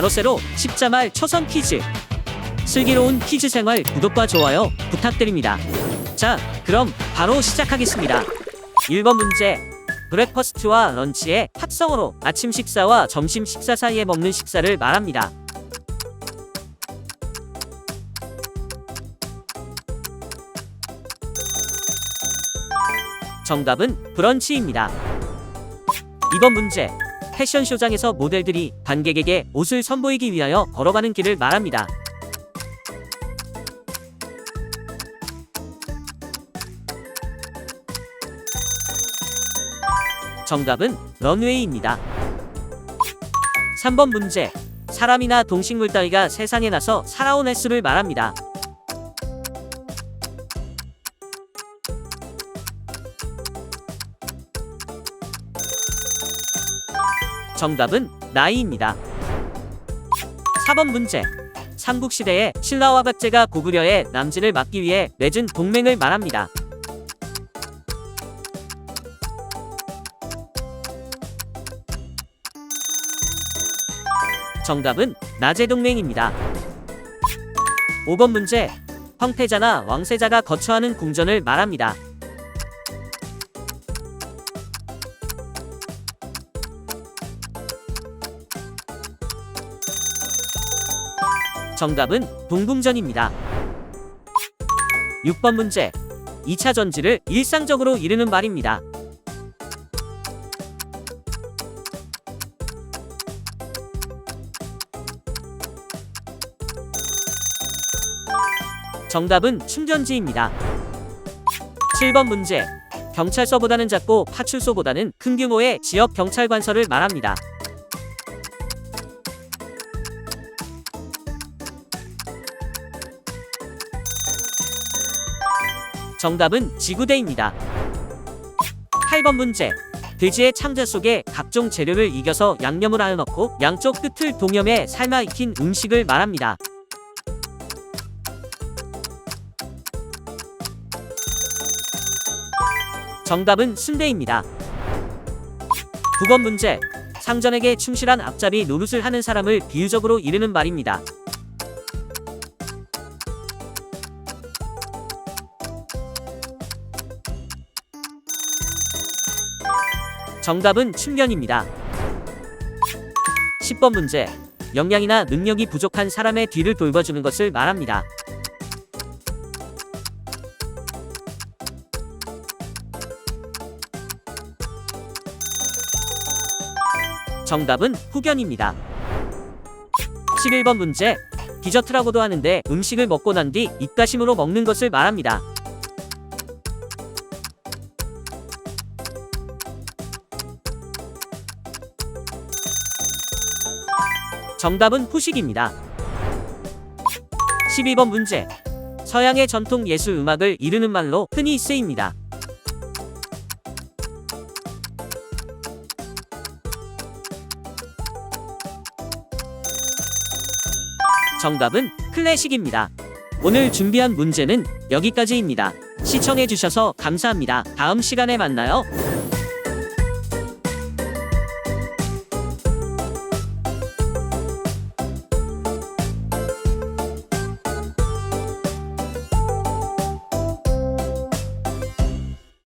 가로세로 십자말 초선 퀴즈 슬기로운 퀴즈 생활 구독과 좋아요 부탁드립니다. 자, 그럼 바로 시작하겠습니다. 1번 문제. 브렉퍼스트와 런치의 합성어로 아침 식사와 점심 식사 사이에 먹는 식사를 말합니다. 정답은 브런치입니다. 2번 문제. 패션쇼장에서 모델들이 관객에게 옷을 선보이기 위하여 걸어가는 길을 말합니다. 정답은 런웨이입니다. 3번 문제. 사람이나 동식물 따위가 세상에 나서 살아온 횟수를 말합니다. 정답은 나이입니다. 4번 문제. 삼국시대에 신라와 박제가 고구려의 남진을 막기 위해 맺은 동맹을 말합니다. 정답은 낮의 동맹입니다. 5번 문제. 황태자나 왕세자가 거처하는 궁전을 말합니다. 정답은 동궁전입니다. 6번 문제. 2차 전지를 일상적으로 이르는 말입니다. 정답은 충전지입니다. 7번 문제. 경찰서보다는 작고 파출소보다는 큰 규모의 지역 경찰관서를 말합니다. 정답은 지구대입니다. 8번 문제. 돼지의 창자 속에 각종 재료를 이겨서 양념을 하여 넣고 양쪽 끝을 동염에 삶아 익힌 음식을 말합니다. 정답은 순대입니다. 9번 문제. 상전에게 충실한 앞잡이 노릇을 하는 사람을 비유적으로 이르는 말입니다. 정답은 충견입니다. 10번 문제. 역량이나 능력이 부족한 사람의 뒤를 돌봐주는 것을 말합니다. 정답은 후견입니다. 11번 문제. 디저트라고도 하는데 음식을 먹고 난 뒤 입가심으로 먹는 것을 말합니다. 정답은 후식입니다. 12번 문제. 서양의 전통 예술 음악을 이르는 말로 흔히 쓰입니다. 정답은 클래식입니다. 오늘 준비한 문제는 여기까지입니다. 시청해주셔서 감사합니다. 다음 시간에 만나요.